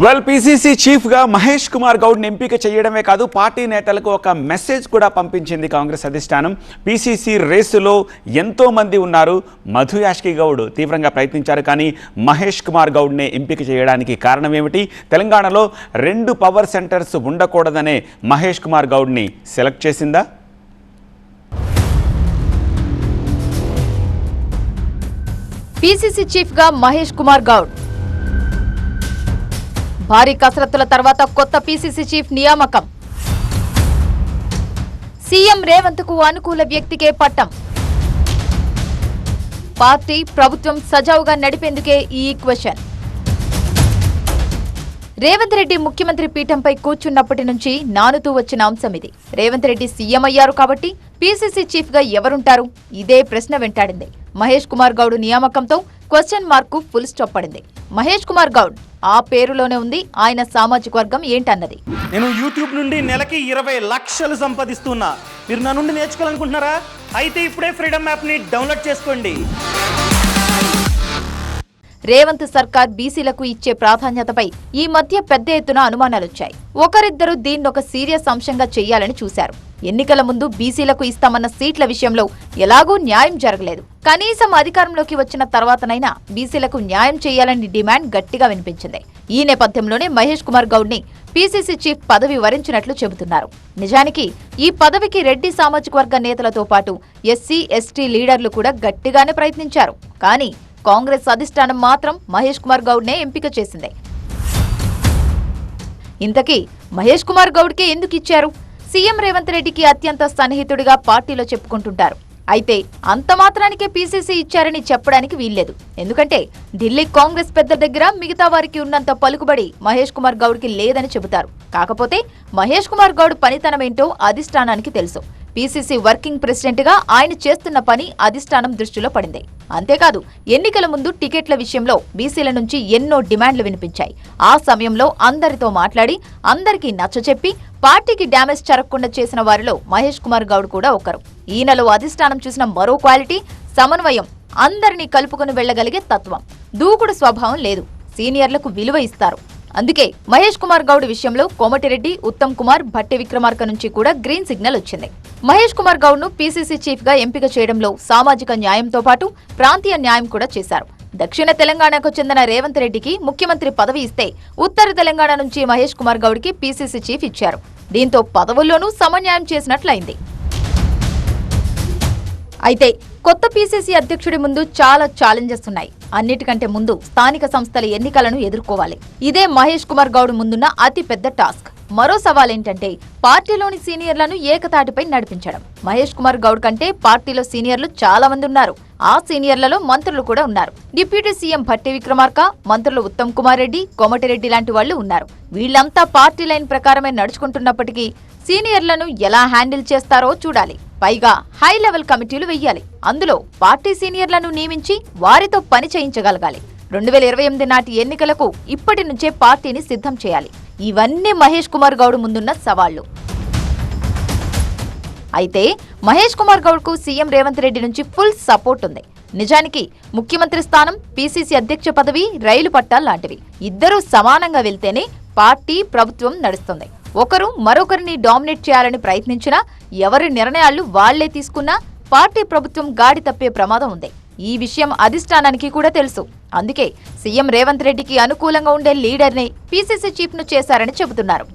Well PCC చీఫ్గా మహేష్ కుమార్ గౌడ్ని ఎంపిక చేయడమే కాదు పార్టీ నేతలకు ఒక మెసేజ్ కూడా పంపించింది కాంగ్రెస్ అధిష్టానం. పీసీసీ రేసులో ఎంతోమంది ఉన్నారు. మధు యాష్కి గౌడ్ తీవ్రంగా ప్రయత్నించారు కానీ మహేష్ కుమార్ గౌడ్నే ఎంపిక చేయడానికి కారణం ఏమిటి? తెలంగాణలో రెండు పవర్ సెంటర్స్ ఉండకూడదనే మహేష్ కుమార్ గౌడ్ని సెలెక్ట్ చేసిందా? పీసీసీ చీఫ్గా మహేష్ కుమార్ గౌడ్ భారీ కసరత్తుల తర్వాత కొత్త పీసీసీ చీఫ్ నియామకం. సీఎం రేవంత్కు అనుకూల వ్యక్తికే పట్టం. పార్టీ ప్రభుత్వం సజావుగా నడిపేందుకే ఈ ఈక్వెషన్ రేవంత్ రెడ్డి ముఖ్యమంత్రి పీఠంపై కూర్చున్నప్పటి నుంచి నానుతూ వచ్చిన అంశం ఇది. రేవంత్ రెడ్డి సీఎం అయ్యారు కాబట్టి పీసీసీ చీఫ్గా ఎవరుంటారు? ఇదే ప్రశ్న వెంటాడింది. మహేష్ కుమార్ గౌడ్ నియామకంతో క్వశ్చన్ మార్క్కు ఫుల్ స్టాప్ పడింది. మహేష్ కుమార్ గౌడ్ ఆ పేరులోనే ఉంది ఆయన సామాజిక వర్గం ఏంటన్నది. నేను యూట్యూబ్ నుండి నెలకి ఇరవై లక్షలు సంపాదిస్తున్నా. మీరు నా నుండి నేర్చుకోవాలనుకుంటున్నారా? అయితే ఇప్పుడే ఫ్రీడమ్ యాప్ని డౌన్లోడ్ చేసుకోండి. రేవంత్ సర్కార్ బీసీలకు ఇచ్చే ప్రాధాన్యతపై ఈ మధ్య పెద్ద ఎత్తున అనుమానాలొచ్చాయి. ఒకరిద్దరు దీన్నొక సీరియస్ అంశంగా చెయ్యాలని చూశారు. ఎన్నికల ముందు బీసీలకు ఇస్తామన్న సీట్ల విషయంలో ఎలాగూ న్యాయం జరగలేదు. కనీసం అధికారంలోకి వచ్చిన తర్వాతనైనా బీసీలకు న్యాయం చేయాలని డిమాండ్ గట్టిగా వినిపించింది. ఈ నేపథ్యంలోనే మహేష్ కుమార్ గౌడ్ని పీసీసీ చీఫ్ పదవి వరించినట్లు చెబుతున్నారు. నిజానికి ఈ పదవికి రెడ్డి సామాజిక వర్గ నేతలతో పాటు ఎస్సీ ఎస్టీ లీడర్లు కూడా గట్టిగానే ప్రయత్నించారు. కానీ కాంగ్రెస్ అధిష్టానం మాత్రం మహేష్ కుమార్ గౌడ్నే ఎంపిక చేసింది. ఇంతకీ మహేష్ కుమార్ గౌడ్కే ఎందుకు ఇచ్చారు? సీఎం రేవంత్ రెడ్డికి అత్యంత సన్నిహితుడిగా పార్టీలో చెప్పుకుంటుంటారు. అయితే అంత మాత్రానికే పీసీసీ ఇచ్చారని చెప్పడానికి వీల్లేదు. ఎందుకంటే ఢిల్లీ కాంగ్రెస్ పెద్ద దగ్గర మిగతా వారికి ఉన్నంత పలుకుబడి మహేష్ కుమార్ గౌడ్కి లేదని చెబుతారు. కాకపోతే మహేష్ కుమార్ గౌడ్ పనితనమేంటో అధిష్టానానికి తెలుసు. పీసీసీ వర్కింగ్ ప్రెసిడెంట్గా ఆయన చేస్తున్న పని అధిష్టానం దృష్టిలో పడింది. అంతేకాదు ఎన్నికల ముందు టికెట్ల విషయంలో బీసీల నుంచి ఎన్నో డిమాండ్లు వినిపించాయి. ఆ సమయంలో అందరితో మాట్లాడి అందరికీ నచ్చచెప్పి పార్టీకి డ్యామేజ్ జరగకుండా చేసిన వారిలో మహేష్ కుమార్ గౌడ్ కూడా ఒకరు. ఈయనలో అధిష్టానం చూసిన మరో క్వాలిటీ సమన్వయం అందరినీ కలుపుకొని వెళ్ళగలిగే తత్వం. దూకుడు స్వభావం లేదు. సీనియర్లకు విలువ ఇస్తారు. అందుకే మహేష్ కుమార్ గౌడ్ విషయంలో కోమటిరెడ్డి ఉత్తమ్ కుమార్ భట్టి విక్రమార్క నుంచి కూడా గ్రీన్ సిగ్నల్ వచ్చింది. మహేష్ కుమార్ గౌడ్ను పీసీసీ చీఫ్గా ఎంపిక చేయడంలో సామాజిక న్యాయంతో పాటు ప్రాంతీయ న్యాయం కూడా చేశారు. దక్షిణ తెలంగాణకు చెందిన రేవంత్ రెడ్డికి ముఖ్యమంత్రి పదవి ఇస్తే ఉత్తర తెలంగాణ నుంచి మహేష్ కుమార్ గౌడ్కి పీసీసీ చీఫ్ ఇచ్చారు. దీంతో పదవుల్లోనూ సమన్యాయం చేసినట్లయింది. అయితే కొత్త పీసీసీ అధ్యక్షుడి ముందు చాలా ఛాలెంజెస్ ఉన్నాయి. అన్నిటికంటే ముందు స్థానిక సంస్థల ఎన్నికలను ఎదుర్కోవాలి. ఇదే మహేష్ కుమార్ గౌడ్ ముందున్న అతి పెద్ద టాస్క్. మరో సవాల్ ఏంటంటే పార్టీలోని సీనియర్లను ఏకతాటిపై నడిపించడం. మహేష్ కుమార్ గౌడ్ కంటే పార్టీలో సీనియర్లు చాలా మంది ఉన్నారు. ఆ సీనియర్లలో మంత్రులు కూడా ఉన్నారు. డిప్యూటీ సీఎం భట్టి విక్రమార్క మంత్రులు ఉత్తమ్ కుమార్ రెడ్డి కోమటిరెడ్డి లాంటి వాళ్ళు ఉన్నారు. వీళ్ళంతా పార్టీ లైన్ ప్రకారమే నడుచుకుంటున్నప్పటికీ సీనియర్లను ఎలా హ్యాండిల్ చేస్తారో చూడాలి. పైగా హై లెవెల్ కమిటీలు వెయ్యాలి. అందులో పార్టీ సీనియర్లను నియమించి వారితో పని చేయించగలగాలి. రెండు వేల ఇరవై ఎనిమిది నాటి ఎన్నికలకు ఇప్పటి నుంచే పార్టీని సిద్ధం చేయాలి. ఇవన్నీ మహేష్ కుమార్ గౌడ్ ముందున్న సవాళ్ళు. అయితే మహేష్ కుమార్ గౌడ్కు సీఎం రేవంత్ రెడ్డి నుంచి ఫుల్ సపోర్ట్ ఉంది. నిజానికి ముఖ్యమంత్రి స్థానం పీసీసీ అధ్యక్ష పదవి రైలు పట్టాలు లాంటివి. ఇద్దరూ సమానంగా వెళ్తేనే పార్టీ ప్రభుత్వం నడుస్తుంది. ఒకరు మరొకరిని డామినేట్ చేయాలని ప్రయత్నించినా ఎవరి నిర్ణయాలు వాళ్ళే తీసుకున్నా పార్టీ ప్రభుత్వం గాడి తప్పే ప్రమాదం ఉంది. ఈ విషయం అధిష్టానానికి కూడా తెలుసు. అందుకే సీఎం రేవంత్ రెడ్డికి అనుకూలంగా ఉండే లీడర్ని పీసీసీ చీఫ్ను చేశారని చెబుతున్నారు.